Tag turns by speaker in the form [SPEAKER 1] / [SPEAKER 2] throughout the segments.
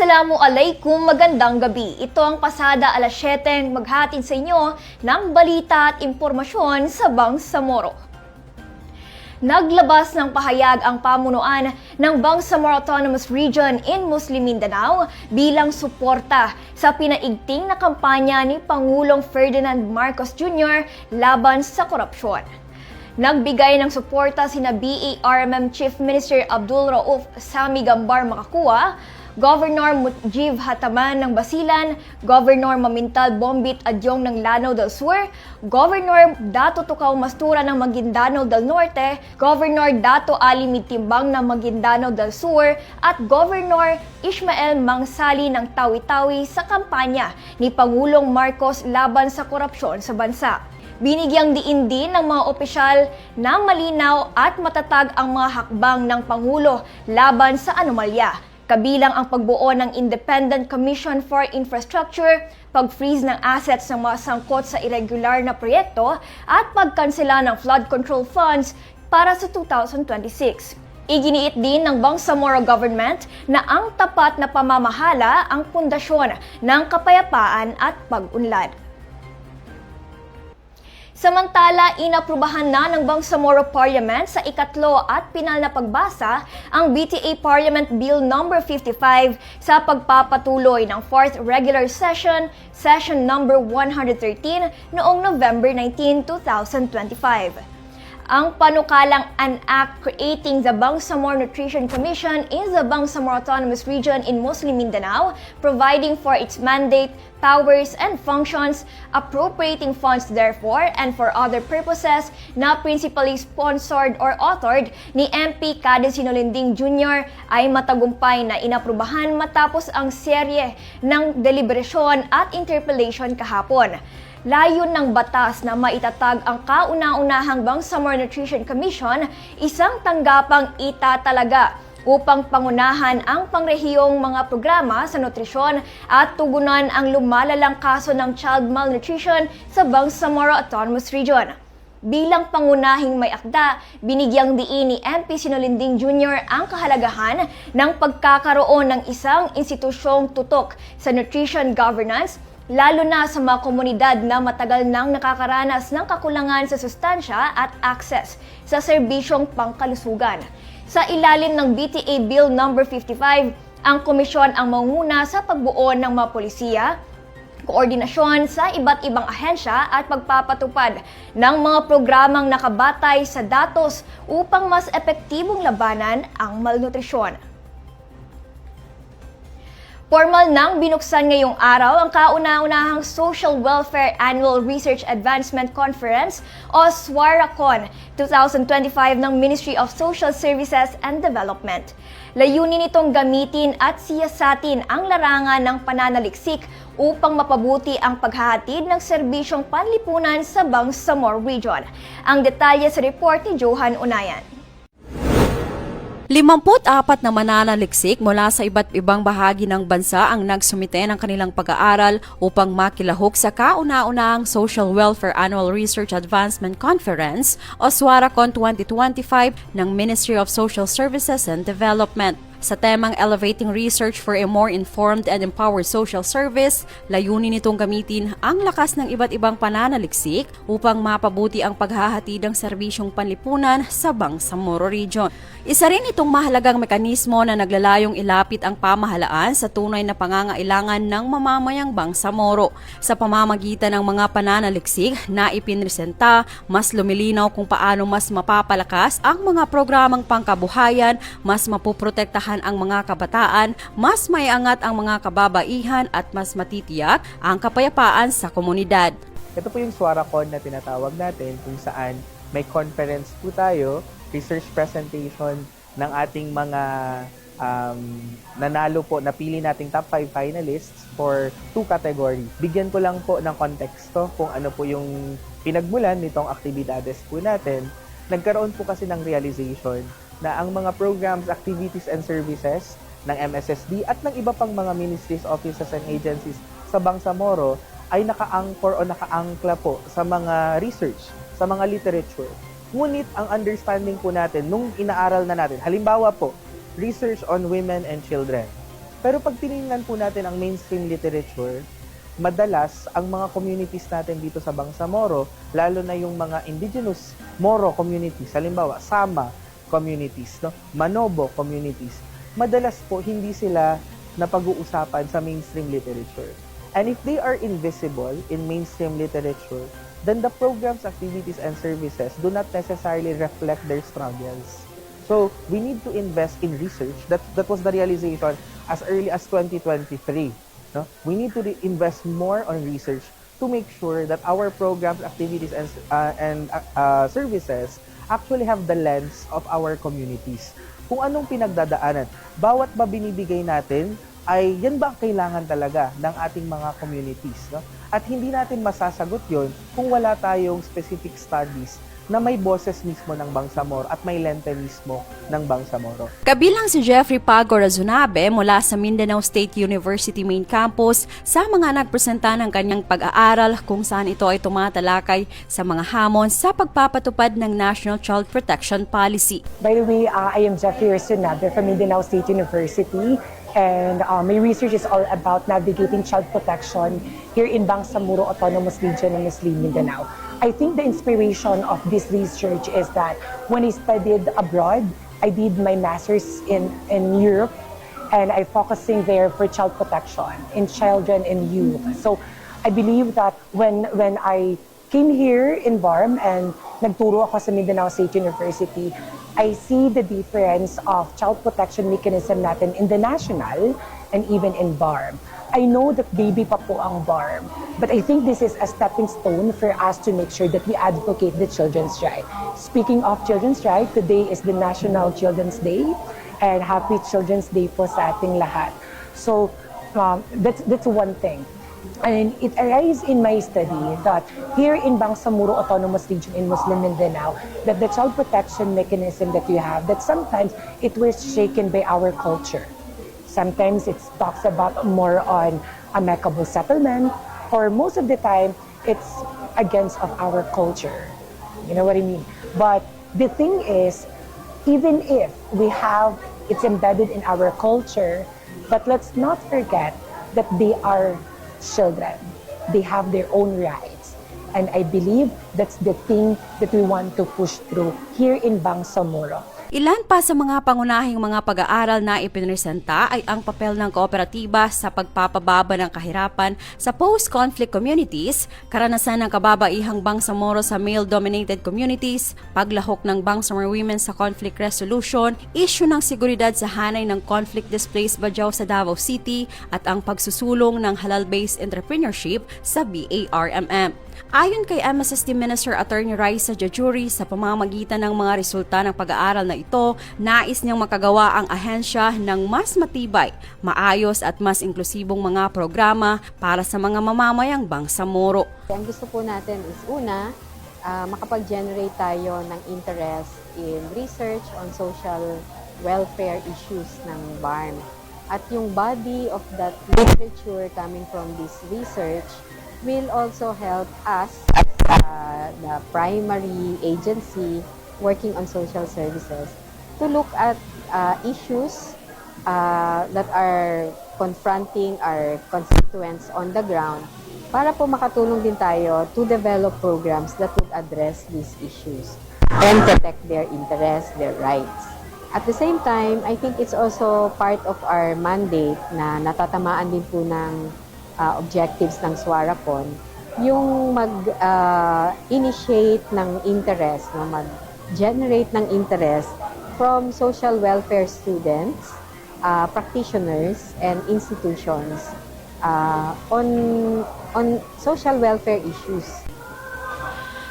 [SPEAKER 1] Assalamu alaikum, magandang gabi. Ito ang pasada alas 7 maghatid sa inyo ng balita at impormasyon sa Bangsamoro. Naglabas ng pahayag ang pamunuan ng Bangsamoro Autonomous Region in Muslim Mindanao bilang suporta sa pinaigting na kampanya ni Pangulong Ferdinand Marcos Jr. laban sa korupsyon. Nagbigay ng suporta sina BARMM Chief Minister Abdul Rauf Sami Gambar Makakuwa, Governor Mujib Hataman ng Basilan, Governor Mamintal Bombit Adyong ng Lanao del Sur, Governor Dato Tukaw Mastura ng Maguindanao del Norte, Governor Dato Ali Mitimbang ng Maguindanao del Sur, at Governor Ishmael Mangsali ng Tawi-Tawi sa kampanya ni Pangulong Marcos laban sa korupsyon sa bansa. Binigyang diin din ng mga opisyal na malinaw at matatag ang mga hakbang ng Pangulo laban sa anomalya, kabilang ang pagbuo ng Independent Commission for Infrastructure, pag-freeze ng assets ng mga sangkot sa irregular na proyekto, at pagkansela ng flood control funds para sa 2026. Iginiit din ng Bangsamoro government na ang tapat na pamamahala ang pundasyon ng kapayapaan at pag-unlad. Samantala, inaprubahan na ng Bangsamoro Parliament sa ikatlo at pinal na pagbasa ang BTA Parliament Bill No. 55 sa pagpapatuloy ng 4th regular session, session number 113 noong November 19, 2025. Ang panukalang An Act Creating the Bangsamoro Nutrition Commission in the Bangsamoro Autonomous Region in Muslim Mindanao, providing for its mandate, powers, and functions, appropriating funds therefore and for other purposes na principally sponsored or authored ni MP Kadin Sinolinding Jr. ay matagumpay na inaprubahan matapos ang serye ng deliberasyon at interpellation kahapon. Layon ng batas na maitatag ang kauna-unahang Bangsamoro Nutrition Commission, isang tanggapang itatalaga upang pangunahan ang pangrehiyong mga programa sa nutrisyon at tugunan ang lumalalang kaso ng child malnutrition sa Bangsamoro Autonomous Region. Bilang pangunahing may akda, binigyang diin ni MP Sinolinding Jr. ang kahalagahan ng pagkakaroon ng isang institusyong tutok sa nutrition governance lalo na sa mga komunidad na matagal nang nakakaranas ng kakulangan sa sustansya at access sa serbisyong pangkalusugan. Sa ilalim ng BTA Bill No. 55, ang komisyon ang manguna sa pagbuo ng mga polisiya, koordinasyon sa iba't ibang ahensya at pagpapatupad ng mga programang nakabatay sa datos upang mas epektibong labanan ang malnutrisyon. Formal nang binuksan ngayong araw ang kauna-unahang Social Welfare Annual Research Advancement Conference o SWARACON 2025 ng Ministry of Social Services and Development. Layunin nitong gamitin at siyasatin ang larangan ng pananaliksik upang mapabuti ang paghahatid ng serbisyong panlipunan sa Bangsamoro Region. Ang detalye sa report ni Johan Unayan.
[SPEAKER 2] 54 na mananaliksik mula sa iba't ibang bahagi ng bansa ang nagsumite ng kanilang pag-aaral upang makilahok sa kauna-unahang Social Welfare Annual Research Advancement Conference o SWARACON 2025 ng Ministry of Social Services and Development. Sa temang Elevating Research for a More Informed and Empowered Social Service, layunin nitong gamitin ang lakas ng iba't ibang pananaliksik upang mapabuti ang paghahatid ng serbisyong panlipunan sa Bangsamoro Region. Isa rin itong mahalagang mekanismo na naglalayong ilapit ang pamahalaan sa tunay na pangangailangan ng mamamayang Bangsamoro. Sa pamamagitan ng mga pananaliksik na ipinresenta, mas lumilinaw kung paano mas mapapalakas ang mga programang pangkabuhayan, mas mapuprotektahan ang mga kabataan, mas maiangat ang mga kababaihan at mas matitiyak ang kapayapaan sa komunidad.
[SPEAKER 3] Ito po yung SWARACON na tinatawag natin kung saan may conference po tayo, research presentation ng ating mga um, nanalo po, napili nating top 5 finalists for two categories. Bigyan ko lang po ng konteksto kung ano po yung pinagmulan nitong aktibidades po natin. Nagkaroon po kasi ng realization na ang mga programs, activities, and services ng MSSD at ng iba pang mga ministries, offices, and agencies sa Bangsamoro ay naka-anchor o naka-angkla po sa mga research, sa mga literature. Ngunit ang understanding po natin nung inaaral na natin, halimbawa po, research on women and children. Pero pag tinignan po natin ang mainstream literature, madalas ang mga communities natin dito sa Bangsamoro, lalo na yung mga indigenous Moro communities, halimbawa Sama communities, no? Manobo communities, madalas po hindi sila napag-uusapan sa mainstream literature. And if they are invisible in mainstream literature, then the programs, activities, and services do not necessarily reflect their struggles. So we need to invest in research. That that was the realization as early as 2023. No? We need to invest more on research to make sure that our programs, activities, and uh, and uh, services actually have the lens of our communities. Kung anong pinagdadaanan, bawat ba binibigay natin ay yan ba ang kailangan talaga ng ating mga communities. No? At hindi natin masasagot yon kung wala tayong specific studies na may boses mismo ng Bangsamoro at may lente mismo ng Bangsamoro.
[SPEAKER 2] Kabilang si Jeffrey Pago Razunabe mula sa Mindanao State University Main Campus sa mga nagpresenta ng kanyang pag-aaral kung saan ito ay tumatalakay sa mga hamon sa pagpapatupad ng National Child Protection Policy.
[SPEAKER 4] By the way, uh, I am Jeffrey Ursunabe from Mindanao State University. And uh, my research is all about navigating child protection here in Bangsamoro Autonomous Region of Muslim Mindanao. I think the inspiration of this research is that when I studied abroad, I did my master's in, in Europe and I focusing there for child protection in children and youth. So I believe that when when I came here in BARM and nagturo ako sa Mindanao State University, I see the difference of child protection mechanism natin in the national and even in BARM. I know that baby pa po ang BARM, but I think this is a stepping stone for us to make sure that we advocate the children's right. Speaking of children's right, today is the National Children's Day and Happy Children's Day po sa ating lahat. So um, that's that's one thing. And it arises in my study that here in Bangsamoro Autonomous Region in Muslim Mindanao, that the child protection mechanism that you have, that sometimes it was shaken by our culture. Sometimes it talks about more on amicable settlement, or most of the time, it's against of our culture. You know what I mean? But the thing is, even if we have it's embedded in our culture, but let's not forget that they are children. They have their own rights. And I believe that's the thing that we want to push through here in Bangsamoro.
[SPEAKER 2] Ilan pa sa mga pangunahing mga pag-aaral na ipinresenta ay ang papel ng kooperatiba sa pagpapababa ng kahirapan sa post-conflict communities, karanasan ng kababaihang Bangsamoro sa male-dominated communities, paglahok ng Bangsamoro women sa conflict resolution, issue ng seguridad sa hanay ng conflict-displaced Bajaw sa Davao City, at ang pagsusulong ng halal-based entrepreneurship sa BARMM. Ayon kay MSSD Minister Attorney Raisa Jajuri, sa pamamagitan ng mga resulta ng pag-aaral na ito, nais niyang makagawa ang ahensya ng mas matibay, maayos at mas inklusibong mga programa para sa mga mamamayang Bangsamoro.
[SPEAKER 5] Ang gusto po natin is una, ah, makapag-generate tayo ng interest in research on social welfare issues ng BARM. At yung body of that literature coming from this research will also help us as ah, the primary agency working on social services to look at ah, issues uh, that are confronting our constituents on the ground para po makatulong din tayo to develop programs that would address these issues and protect their interests, their rights. At the same time, I think it's also part of our mandate na natatamaan din po ng uh, objectives ng SWARACON, yung mag-initiate ng interest, no, mag-generate ng interest from social welfare students, uh, practitioners, and institutions uh, on, on social welfare issues.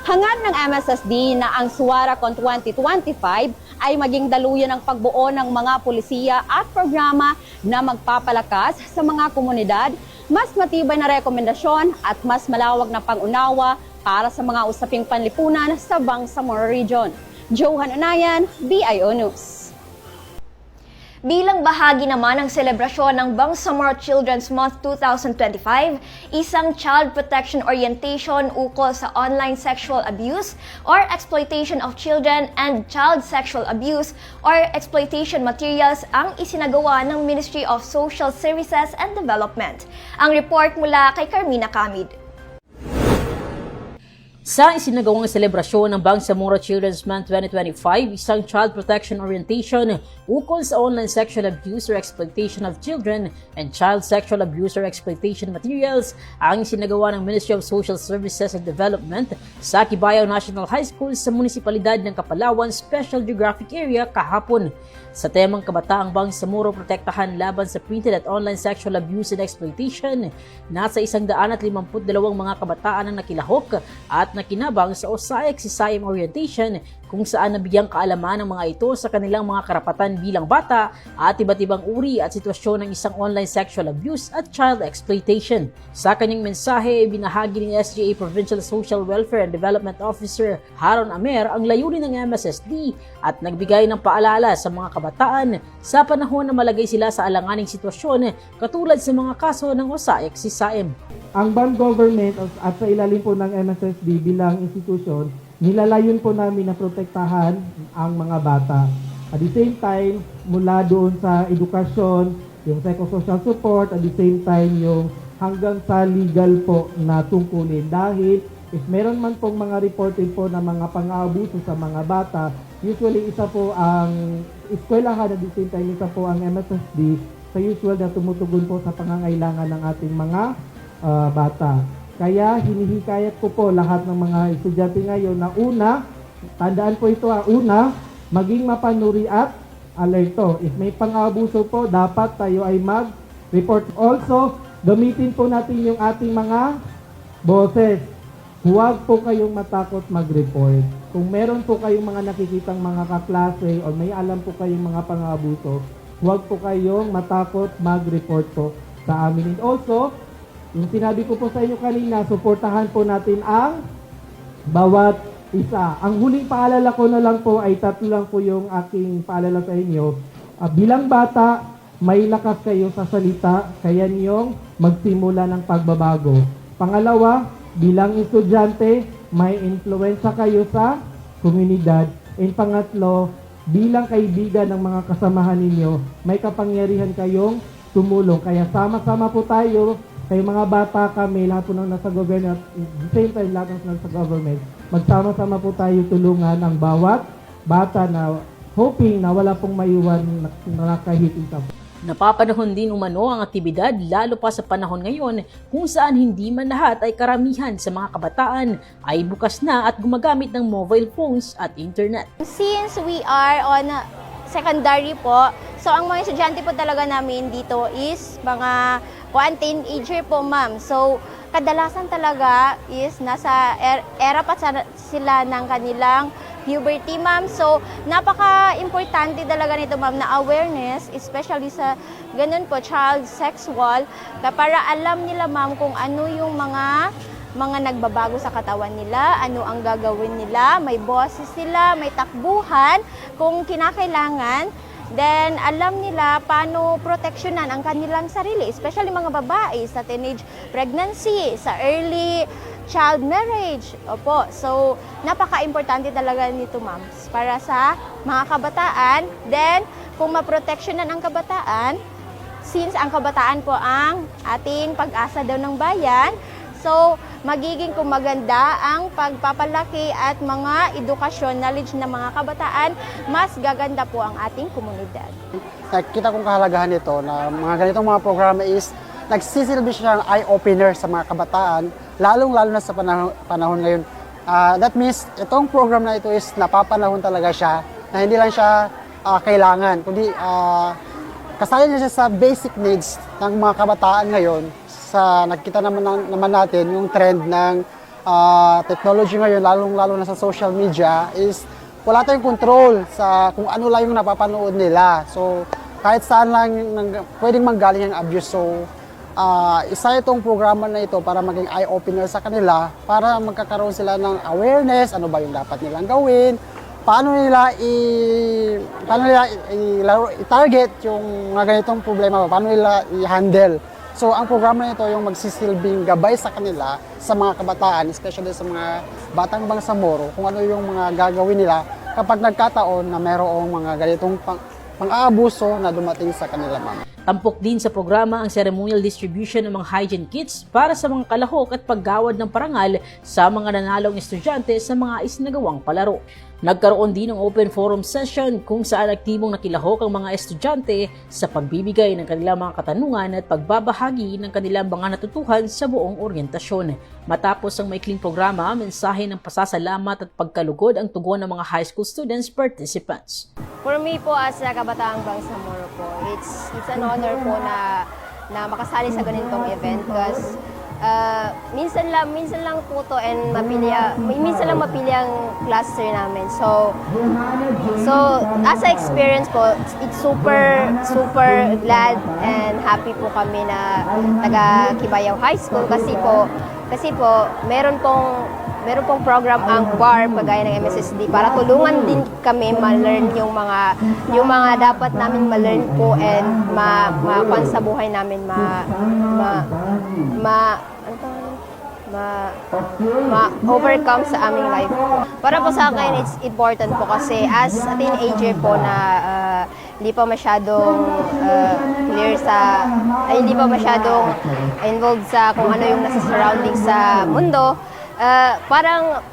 [SPEAKER 6] Hangad ng MSSD na ang Suwaracon 2025 ay maging daluyan ng pagbuo ng mga pulisiya at programa na magpapalakas sa mga komunidad, mas matibay na rekomendasyon at mas malawag na pangunawa para sa mga usaping panlipunan sa Bangsamoro Region. Johan Unayan, BIO News.
[SPEAKER 1] Bilang bahagi naman ng selebrasyon ng Bangsamoro Children's Month 2025, isang child protection orientation ukol sa online sexual abuse or exploitation of children and child sexual abuse or exploitation materials ang isinagawa ng Ministry of Social Services and Development. Ang report mula kay Carmina Camid.
[SPEAKER 7] Sa isinagawang selebrasyon ng Bangsamoro Children's Month 2025, isang child protection orientation ukol sa online sexual abuse or exploitation of children and child sexual abuse or exploitation materials ang isinagawa ng Ministry of Social Services and Development sa Kibayaw National High School sa munisipalidad ng Kapalawan Special Geographic Area kahapon. Sa temang Kabataang Bangsamoro Protektahan Laban sa Printed at Online Sexual Abuse and Exploitation, nasa 152 mga kabataan ang nakilahok at nakinabang sa OSAIC CSIM Orientation kung saan nabigyang kaalaman ng mga ito sa kanilang mga karapatan bilang bata at iba't ibang uri at sitwasyon ng isang online sexual abuse at child exploitation. Sa kanyang mensahe, binahagi ni SGA Provincial Social Welfare and Development Officer Haron Amer ang layunin ng MSSD at nagbigay ng paalala sa mga kabataan sa panahon na malagay sila sa alanganing sitwasyon katulad sa mga kaso ng OSAIC CSIM.
[SPEAKER 8] ang BAM government at sa ilalim po ng MSSD bilang institusyon, nilalayon po namin na protektahan ang mga bata. At the same time, mula doon sa edukasyon, yung psychosocial support, at the same time yung hanggang sa legal po na tungkulin. Dahil if meron man pong mga reported po na mga pang-aabuso sa mga bata, usually isa po ang eskwelahan at the same time isa po ang MSSD sa usual na tumutugon po sa pangangailangan ng ating mga ah, bata. Kaya hinihikayat ko po lahat ng mga estudyante ngayon na una, tandaan po ito ha, una, maging mapanuri at alerto. If may pang-abuso po, dapat tayo ay mag-report. Also, gamitin po natin yung ating mga boses. Huwag po kayong matakot mag-report. Kung meron po kayong mga nakikitang mga kaklase o may alam po kayong mga pang-abuso, huwag po kayong matakot mag-report po sa amin. And also, yung sinabi ko po sa inyo kanina, suportahan po natin ang bawat isa. Ang huling paalala ko na lang po ay tatlo lang po yung aking paalala sa inyo. Ah, bilang bata, may lakas kayo sa salita, kaya niyong magsimula ng pagbabago. Pangalawa, bilang estudyante, may influensya kayo sa komunidad. And pangatlo, bilang kaibigan ng mga kasamahan ninyo, may kapangyarihan kayong tumulong. Kaya sama-sama po tayo, kayo mga bata kami, lahat po nang nasa government, at the same time lahat ng nasa government, magsama-sama po tayo tulungan ang bawat bata na hoping na wala pong maiwan na nakakahitin sa
[SPEAKER 7] Napapanahon din umano ang aktibidad lalo pa sa panahon ngayon kung saan hindi man lahat ay karamihan sa mga kabataan ay bukas na at gumagamit ng mobile phones at internet.
[SPEAKER 9] Since we are on uh, secondary po, so ang mga estudyante po talaga namin dito is mga kuan teenager po ma'am. So kadalasan talaga is nasa er- era pa sila ng kanilang puberty ma'am. So napaka-importante talaga nito ma'am na awareness, especially sa ganun po child sexual, para alam nila ma'am kung ano yung mga mga nagbabago sa katawan nila, ano ang gagawin nila, may boses sila, may takbuhan kung kinakailangan. Then, alam nila paano proteksyonan ang kanilang sarili, especially mga babae sa teenage pregnancy, sa early child marriage. Opo, so napaka-importante talaga nito, ma'am, para sa mga kabataan. Then, kung maproteksyonan ang kabataan, since ang kabataan po ang ating pag-asa daw ng bayan, so magiging kumaganda ang pagpapalaki at mga edukasyon, knowledge ng mga kabataan, mas gaganda po ang ating komunidad.
[SPEAKER 10] nakikita kong kahalagahan nito na mga ganitong mga programa is nagsisilbi siya ng eye-opener sa mga kabataan, lalong-lalo na sa panahon, panahon ngayon. Ah, that means, itong program na ito is napapanahon talaga siya, na hindi lang siya ah, kailangan, kundi ah, kasali na siya sa basic needs ng mga kabataan ngayon sa nakita naman, naman natin yung trend ng ah, technology ngayon, lalong-lalo na sa social media, is wala tayong control sa kung ano lang yung napapanood nila. So, kahit saan lang nang, pwedeng manggaling ang abuse. So, ah, isa itong programa na ito para maging eye-opener sa kanila para magkakaroon sila ng awareness, ano ba yung dapat nilang gawin, paano nila i paano nila i- ilaro- i-target yung mga ganitong problema, paano nila i-handle. So, ang programa nito yung magsisilbing gabay sa kanila sa mga kabataan, especially sa mga batang Bangsamoro, kung ano yung mga gagawin nila kapag nagkataon na mayroong mga ganitong pang, pang-aabuso na dumating sa kanila, ma'am.
[SPEAKER 7] Tampok din sa programa ang ceremonial distribution ng mga hygiene kits para sa mga kalahok at paggawad ng parangal sa mga nanalong estudyante sa mga isinagawang palaro. Nagkaroon din ng open forum session kung saan aktibong nakilahok ang mga estudyante sa pagbibigay ng kanilang mga katanungan at pagbabahagi ng kanilang mga natutuhan sa buong oryentasyon. Matapos ang maikling programa, mensahe ng pasasalamat at pagkalugod ang tugon ng mga high school students participants.
[SPEAKER 11] For me po as a kabataang Bangsamoro po, it's it's an honor po na na makasali sa ganitong event because uh, minsan lang minsan lang po to and mapili ah, minsan lang mapili ang cluster namin. So so as a experience po, it's super super glad and happy po kami na taga Kibayaw High School kasi po kasi po meron pong meron pong program ang bar kagaya ng MSSD para tulungan din kami ma-learn yung mga yung mga dapat namin ma-learn po and ma ma sa buhay namin ma ma ma ano ma ma overcome sa aming life. Para po sa akin it's important po kasi as a teenager po na ah, hindi pa masyadong ah, clear sa ay, hindi pa masyadong involved sa kung ano yung nasa surroundings sa mundo uh, parang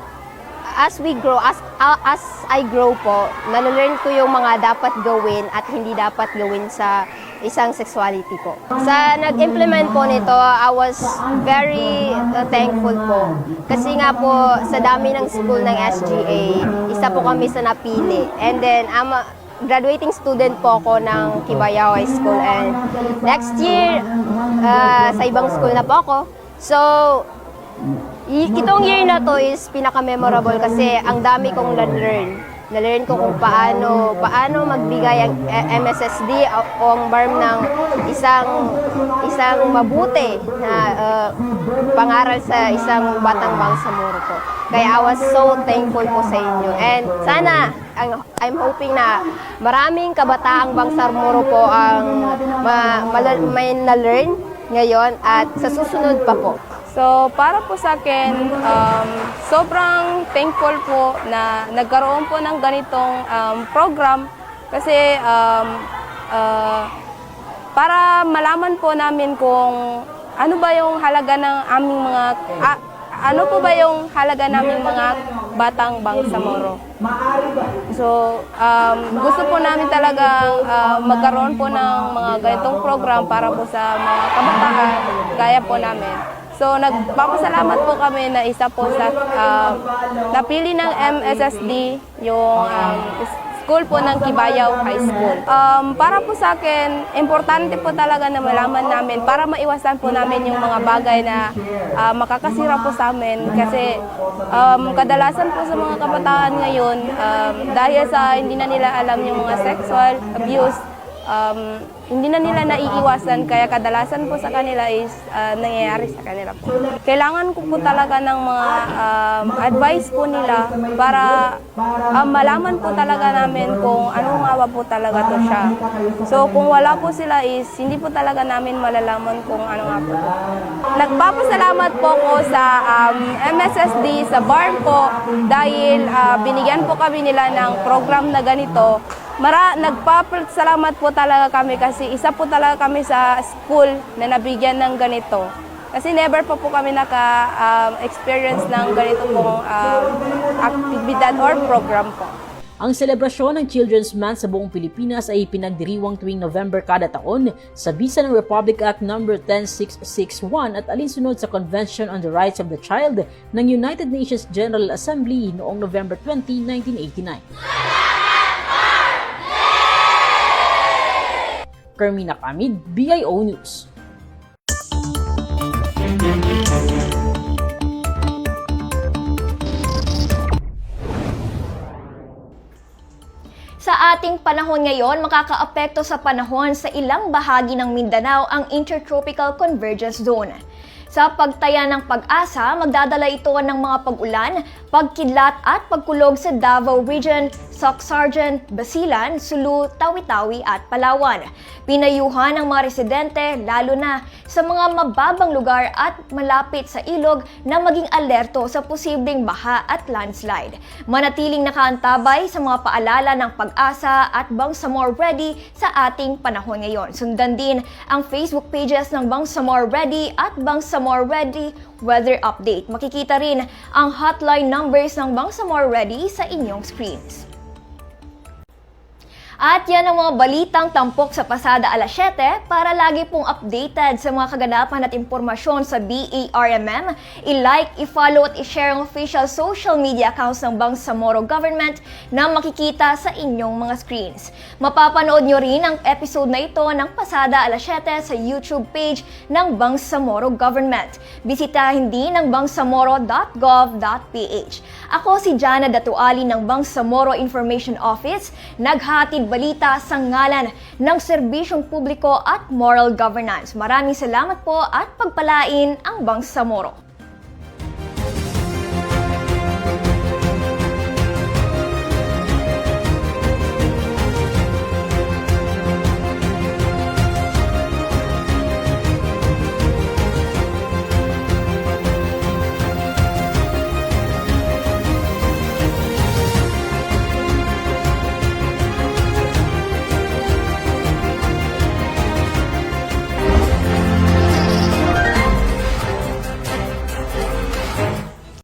[SPEAKER 11] as we grow, as uh, as I grow po, nalalearn ko yung mga dapat gawin at hindi dapat gawin sa isang sexuality po. Sa nag-implement po nito, I was very uh, thankful po. Kasi nga po, sa dami ng school ng SGA, isa po kami sa napili. And then, I'm a graduating student po ako ng Kibayao High School. And next year, uh, sa ibang school na po ako. So, itong year na to is pinaka-memorable kasi ang dami kong na-learn. Na-learn ko kung paano paano magbigay ang eh, MSSD o ang BARM ng isang isang mabuti na uh, pangaral sa isang batang bangsamoro po. Kaya I was so thankful po sa inyo. And sana, ang, I'm hoping na maraming kabataang bangsamoro po ang ma, mala- may na-learn ngayon at sa susunod pa po.
[SPEAKER 12] So, para po sa akin, um, sobrang thankful po na nagkaroon po ng ganitong um, program kasi um, uh, para malaman po namin kung ano ba yung halaga ng aming mga a- ano po ba yung halaga naming mga batang bangsamoro. So, um, gusto po namin talagang uh, magkaroon po ng mga ganitong program para po sa mga kabataan gaya po namin. So, nagpapasalamat po kami na isa po sa uh, napili ng MSSD yung um, school po ng Kibayaw High School. Um, para po sa akin, importante po talaga na malaman namin para maiwasan po namin yung mga bagay na uh, makakasira po sa amin. Kasi um, kadalasan po sa mga kabataan ngayon, um, dahil sa hindi na nila alam yung mga sexual abuse, um, hindi na nila naiiwasan kaya kadalasan po sa kanila is uh, nangyayari sa kanila po. Kailangan ko po talaga ng mga um, advice po nila para um, malaman po talaga namin kung anong awa po talaga to siya. So kung wala po sila is hindi po talaga namin malalaman kung ano nga po. Nagpapasalamat po ko sa um, MSSD, sa BARM po dahil uh, binigyan po kami nila ng program na ganito Mara, nagpapasalamat po talaga kami kasi isa po talaga kami sa school na nabigyan ng ganito. Kasi never pa po kami naka-experience ng ganito pong um, aktibidad or program po.
[SPEAKER 7] Ang selebrasyon ng Children's Month sa buong Pilipinas ay pinagdiriwang tuwing November kada taon sa bisa ng Republic Act No. 10661 at alinsunod sa Convention on the Rights of the Child ng United Nations General Assembly noong November 20, 1989. Carmina Kamid, BIO News.
[SPEAKER 1] Sa ating panahon ngayon, makakaapekto sa panahon sa ilang bahagi ng Mindanao ang Intertropical Convergence Zone. Sa pagtaya ng pag-asa, magdadala ito ng mga pag-ulan, pagkidlat at pagkulog sa Davao Region, Socsargen, Basilan, Sulu, Tawi-Tawi at Palawan. Pinayuhan ng mga residente, lalo na sa mga mababang lugar at malapit sa ilog na maging alerto sa posibleng baha at landslide. Manatiling nakaantabay sa mga paalala ng pag-asa at Bangsamoro Ready sa ating panahon ngayon. Sundan din ang Facebook pages ng Bangsamoro Ready at Bangsamoro Ready Weather Update. Makikita rin ang hotline numbers ng Bangsamoro Ready sa inyong screens. At yan ang mga balitang tampok sa pasada alas 7 para lagi pong updated sa mga kaganapan at impormasyon sa BARMM. I-like, i-follow at i-share ang official social media accounts ng Bangsamoro Government na makikita sa inyong mga screens. Mapapanood nyo rin ang episode na ito ng pasada alas 7 sa YouTube page ng Bangsamoro Government. Bisitahin din ang bangsamoro.gov.ph. Ako si Jana Datuali ng Bangsamoro Information Office, naghatid balita sa ngalan ng serbisyong publiko at moral governance. Maraming salamat po at pagpalain ang Bangsamoro.